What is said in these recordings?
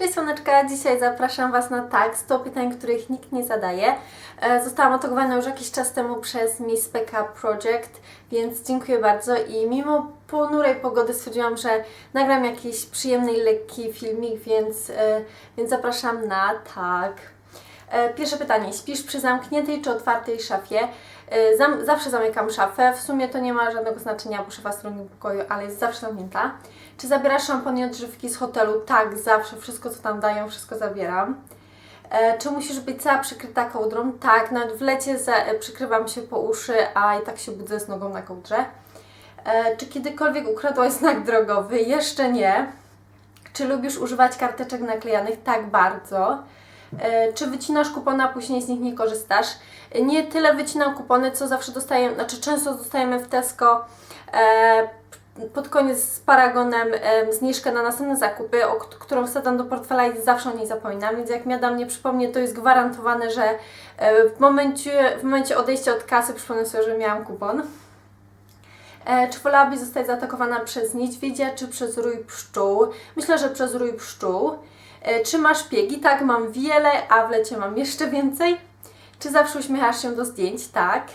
Cześć Słoneczka, dzisiaj zapraszam Was na tak 100 pytań, których nikt nie zadaje. E, Zostałam atakowana już jakiś czas temu przez Miss Pekka Project, więc dziękuję bardzo i mimo ponurej pogody stwierdziłam, że nagram jakiś przyjemny i lekki filmik, więc, e, więc zapraszam na tak. E, Pierwsze pytanie. Śpisz przy zamkniętej czy otwartej szafie? E, Zam zawsze zamykam szafę. W sumie to nie ma żadnego znaczenia, bo szafa w pokoju, ale jest zawsze zamknięta. Czy zabierasz szampon i odżywki z hotelu? Tak, zawsze. Wszystko, co tam dają, wszystko zabieram. E, czy musisz być cała przykryta kołdrą? Tak, nawet w lecie przykrywam się po uszy, a i tak się budzę z nogą na kołdrze. Czy kiedykolwiek ukradłaś znak drogowy? Jeszcze nie. Czy lubisz używać karteczek naklejanych? Tak, bardzo. E, Czy wycinasz kupony, a później z nich nie korzystasz? Nie tyle wycinam kupony, co zawsze dostaję, znaczy często dostajemy w Tesco e, pod koniec z paragonem e, zniżkę na następne zakupy, o, którą wsadzam do portfela i zawsze o niej zapominam, więc jak Miada mnie przypomnie, to jest gwarantowane, że e, w momencie, w momencie odejścia od kasy przypomnę sobie, że miałam kupon. E, czy wolałabyś zostać zaatakowana przez niedźwiedzia, czy przez rój pszczół? Myślę, że przez rój pszczół. E, Czy masz piegi? Tak, mam wiele, a w lecie mam jeszcze więcej. Czy zawsze uśmiechasz się do zdjęć? Tak.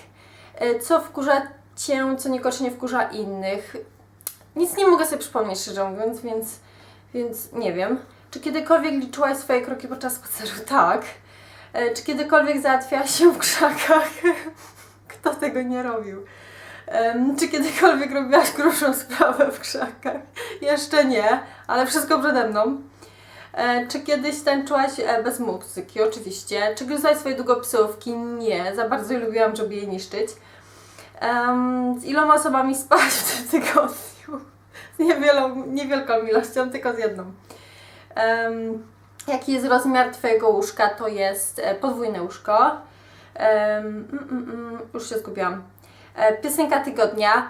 E, Co wkurza Cię, co niekoniecznie wkurza innych? Nic nie mogę sobie przypomnieć, szczerze mówiąc, więc, więc nie wiem. Czy kiedykolwiek liczyłaś swoje kroki podczas spaceru? Tak. E, Czy kiedykolwiek załatwiałaś się w krzakach? Kto tego nie robił? Czy kiedykolwiek robiłaś grubszą sprawę w krzakach? Jeszcze nie, ale wszystko przede mną. E, czy kiedyś tańczyłaś e, bez muzyki? Oczywiście. Czy gryzłaś swoje długopisówki? Nie, za bardzo lubiłam, żeby je niszczyć. Em, z iloma osobami spałaś w tym tygodniu? Z niewielą, niewielką ilością, tylko z jedną. Em, jaki jest rozmiar Twojego łóżka? To jest e, podwójne łóżko. Em, mm, mm, już się zgubiłam. Piosenka tygodnia.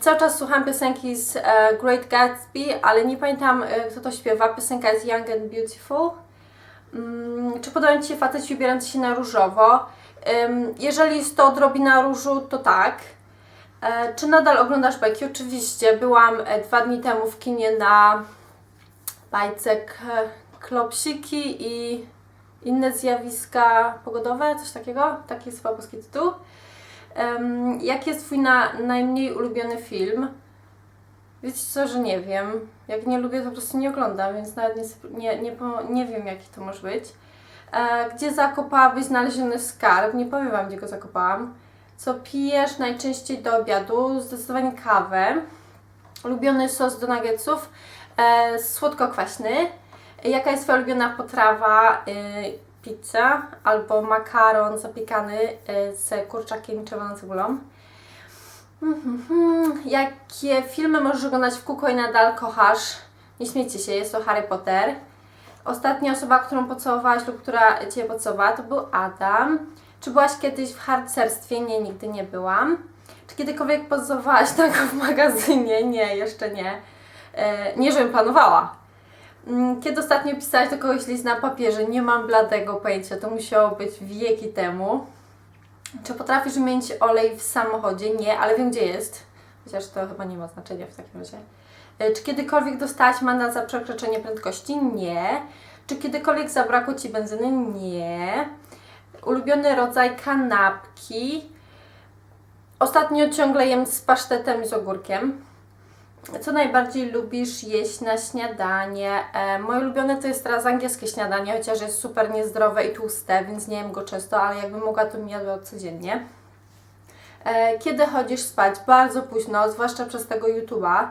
Cały czas słucham piosenki z e, Great Gatsby, ale nie pamiętam e, kto to śpiewa. Piosenka jest Young and Beautiful. Mm, Czy podoba Ci się faceci ubierający się na różowo? Jeżeli jest to odrobina różu, to tak. E, Czy nadal oglądasz bajki? Oczywiście. Byłam dwa dni temu w kinie na bajce Klopsiki i inne zjawiska pogodowe, coś takiego. Taki jest chyba polski tytuł. Jaki jest Twój na, najmniej ulubiony film? Wiecie co, że nie wiem. Jak nie lubię, to po prostu nie oglądam, więc nawet nie, nie, nie, wiem, jaki to może być. E, gdzie zakopałabyś znaleziony skarb? Nie powiem Wam, gdzie go zakopałam. Co pijesz najczęściej do obiadu? Zdecydowanie kawę. Ulubiony sos do nuggetsów? E, słodko-kwaśny. Jaka jest Twoja ulubiona potrawa? Pizza albo makaron zapiekany y, z kurczakiem i czerwoną cebulą. Mhm. Jakie filmy możesz oglądać w kółko i nadal kochasz? Nie śmiejcie się, jest to Harry Potter. Ostatnia osoba, którą pocałowałaś lub która Cię pocałowała, to był Adam. Czy byłaś kiedyś w harcerstwie? Nie, nigdy nie byłam. Czy kiedykolwiek pozowałaś nago w magazynie? Nie, jeszcze nie. E, nie, żebym planowała. Mm, Kiedy ostatnio pisałaś do kogoś list na papierze? Nie mam bladego pojęcia, to musiało być wieki temu. Czy potrafisz mieć olej w samochodzie? Nie, ale wiem gdzie jest. Chociaż to chyba nie ma znaczenia w takim razie. E, Czy kiedykolwiek dostałaś mandat za przekroczenie prędkości? Nie. Czy kiedykolwiek zabrakło Ci benzyny? Nie. Ulubiony rodzaj kanapki? Ostatnio ciągle jem z pasztetem i z ogórkiem. Co najbardziej lubisz jeść na śniadanie? E, moje ulubione to jest teraz angielskie śniadanie, chociaż jest super niezdrowe i tłuste, więc nie jem go często, ale jakbym mogła, to bym jadła codziennie. E, kiedy chodzisz spać? Bardzo późno, zwłaszcza przez tego YouTube'a.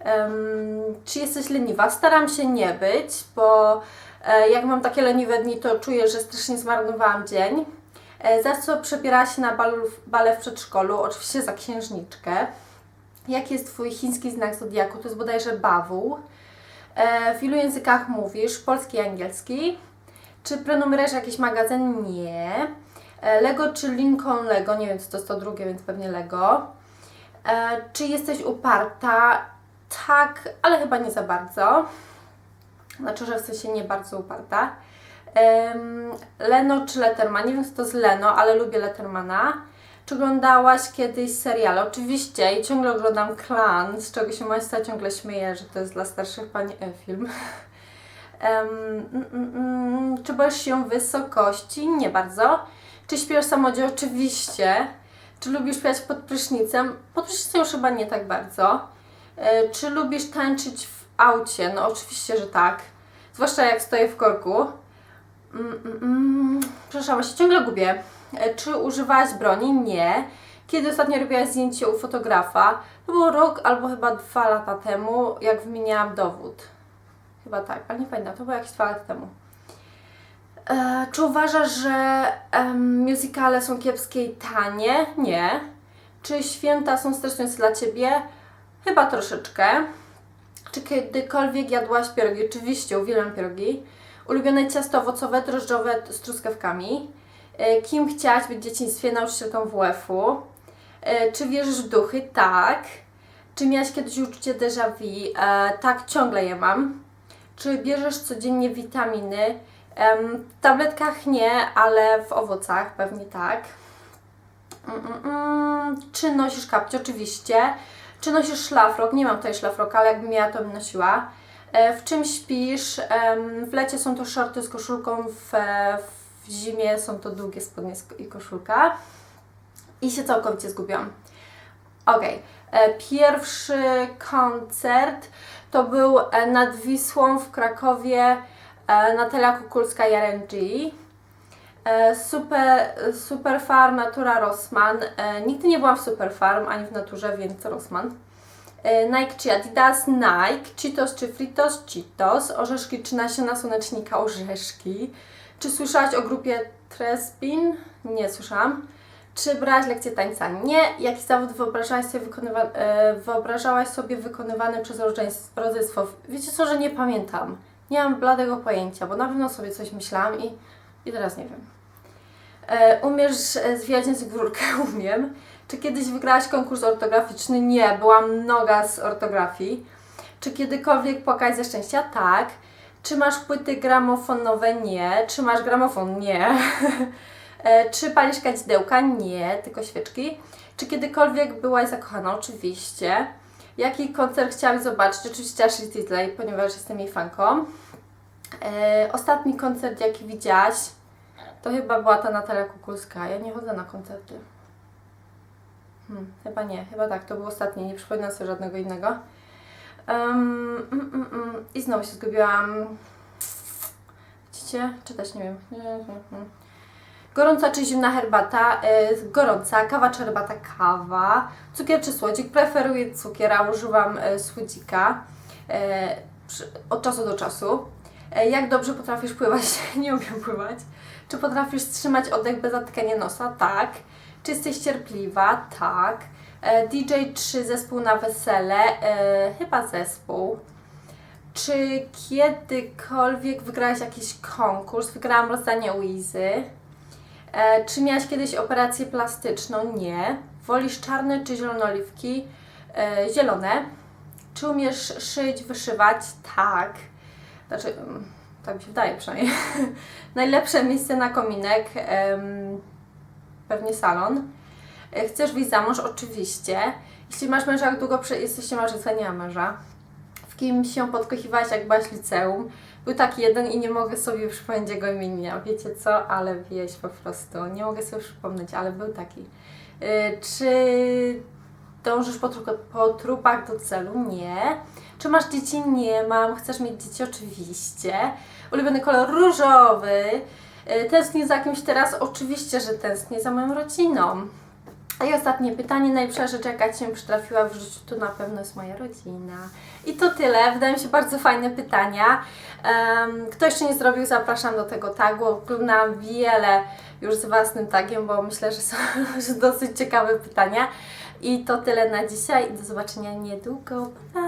Em, czy jesteś leniwa? Staram się nie być, bo e, jak mam takie leniwe dni, to czuję, że strasznie zmarnowałam dzień. E, za co się na balu, bale w przedszkolu? Oczywiście za księżniczkę. Jaki jest Twój chiński znak zodiaku? To jest bodajże bawół. E, w ilu językach mówisz? Polski i angielski. Czy prenumerujesz jakiś magazyn? Nie. E, Lego czy Lincoln Lego? Nie wiem, co to jest to drugie, więc pewnie Lego. E, czy jesteś uparta? Tak, ale chyba nie za bardzo. Znaczy, że w sensie nie bardzo uparta. Leno czy Letterman? Nie wiem, co to jest Leno, ale lubię Lettermana. Czy oglądałaś kiedyś serial? Oczywiście i ciągle oglądam Klan, z czego się Majsta ciągle śmieje, że to jest dla starszych pań e, film. Em, mm, mm, czy boisz się wysokości? Nie bardzo. Czy śpiewasz w samochodzie? Oczywiście. Czy lubisz śpiewać pod prysznicem? Pod prysznicem już chyba nie tak bardzo. E, czy lubisz tańczyć w aucie? No oczywiście, że tak. Zwłaszcza jak stoję w korku. Mm, mm, mm. Przepraszam, ja się ciągle gubię. E, Czy używałaś broni? Nie. Kiedy ostatnio robiłaś zdjęcie u fotografa? To było rok albo chyba dwa lata temu, jak wymieniałam dowód. Chyba tak, ale nie pamiętam, to było jakieś dwa lata temu. E, czy uważasz, że em, musicale są kiepskie i tanie? Nie. Czy święta są stresujące dla Ciebie? Chyba troszeczkę. Czy kiedykolwiek jadłaś pierogi? Oczywiście, uwielbiam pierogi. Ulubione ciasto owocowe, drożdżowe z truskawkami. E, Kim chciałaś być w dzieciństwie? Nauczycielką WF-u. E, Czy wierzysz w duchy? Tak. Czy miałaś kiedyś uczucie déjà vu? E, tak, ciągle je mam. Czy bierzesz codziennie witaminy? W tabletkach nie, ale w owocach pewnie tak. Mm, mm, mm. Czy nosisz kapcie? Oczywiście. Czy nosisz szlafrok? Nie mam tutaj szlafroka, ale jakbym miała, to bym nosiła. W czym śpisz? W lecie są to shorty z koszulką, w, e, w zimie są to długie spodnie i koszulka. I się całkowicie zgubiłam. Okej. E, Pierwszy koncert to był e, nad Wisłą w Krakowie e, Natalia Kukulska i RNG. Super, super Farm, Natura Rossmann. Nigdy nie byłam w Super Farm ani w Naturze, więc Rossmann. Nike czy Adidas? Nike. Cheetos czy Fritos? Cheetos. Orzeszki czy nasiona słonecznika? Orzeszki. Czy słyszałaś o grupie Trespin? Nie słyszałam. Czy brałaś lekcję tańca? Nie. Jaki zawód wyobrażałaś sobie, wykonywa- e, wyobrażałaś sobie wykonywany przez rodzeństw- rodzeństwo? Wiecie co, że nie pamiętam. Nie mam bladego pojęcia, bo na pewno sobie coś myślałam i, i teraz nie wiem. E, umiesz e, zwijać w rurkę? Umiem. Czy kiedyś wygrałaś konkurs ortograficzny? Nie, byłam noga z ortografii. Czy kiedykolwiek płakałaś ze szczęścia? Tak. Czy masz płyty gramofonowe? Nie. Czy masz gramofon? Nie. E, Czy palisz kadzidełka? Nie, tylko świeczki. Czy kiedykolwiek byłaś zakochana? Oczywiście. Jaki koncert chciałaś zobaczyć? Oczywiście Ashley Titley, ponieważ jestem jej fanką. E, ostatni koncert, jaki widziałaś, to chyba była ta Natalia Kukulska. Ja nie chodzę na koncerty. Hmm, chyba nie, chyba tak, to był ostatni, nie przypominam sobie żadnego innego. Um, mm, mm, mm. I znowu się zgubiłam. Widzicie? Czy też nie wiem. Gorąca czy zimna herbata? E, gorąca. Kawa czy herbata? Kawa. Cukier czy słodzik? Preferuję cukier, a używam e, słodzika e, przy, od czasu do czasu. E, jak dobrze potrafisz pływać? nie umiem pływać. Czy potrafisz trzymać oddech bez zatkania nosa? Tak. Czy jesteś cierpliwa? Tak. E, DJ czy zespół na wesele? E, chyba zespół. Czy kiedykolwiek wygrałaś jakiś konkurs? Wygrałam rozdanie u Izy. E, czy miałaś kiedyś operację plastyczną? Nie. Wolisz czarne czy zielone oliwki? E, zielone. Czy umiesz szyć, wyszywać? Tak. Znaczy, mm, tak mi się wydaje przynajmniej. Najlepsze miejsce na kominek? pewnie salon. E, Chcesz wyjść za mąż? Oczywiście. Jeśli masz męża, jak długo jesteście małżeństwa, nie ma męża. W kim się podkochiwałaś, jak byłaś w liceum? Był taki jeden i nie mogę sobie przypomnieć jego imienia. Wiecie co? Ale wieś po prostu. Nie mogę sobie przypomnieć, ale był taki. Y, czy dążysz po, po trupach do celu? Nie. Czy masz dzieci? Nie mam. Chcesz mieć dzieci? Oczywiście. Ulubiony kolor różowy. Y, Tęsknię za kimś teraz? Oczywiście, że tęsknię za moją rodziną. I ostatnie pytanie, najlepsza rzecz jaka Ci się przytrafiła w życiu, to na pewno jest moja rodzina. I to tyle, wydają się bardzo fajne pytania. Um, kto jeszcze nie zrobił, zapraszam do tego tagu. Oglądałam wiele już z własnym tagiem, bo myślę, że są dosyć ciekawe pytania. I to tyle na dzisiaj do zobaczenia niedługo. Pa!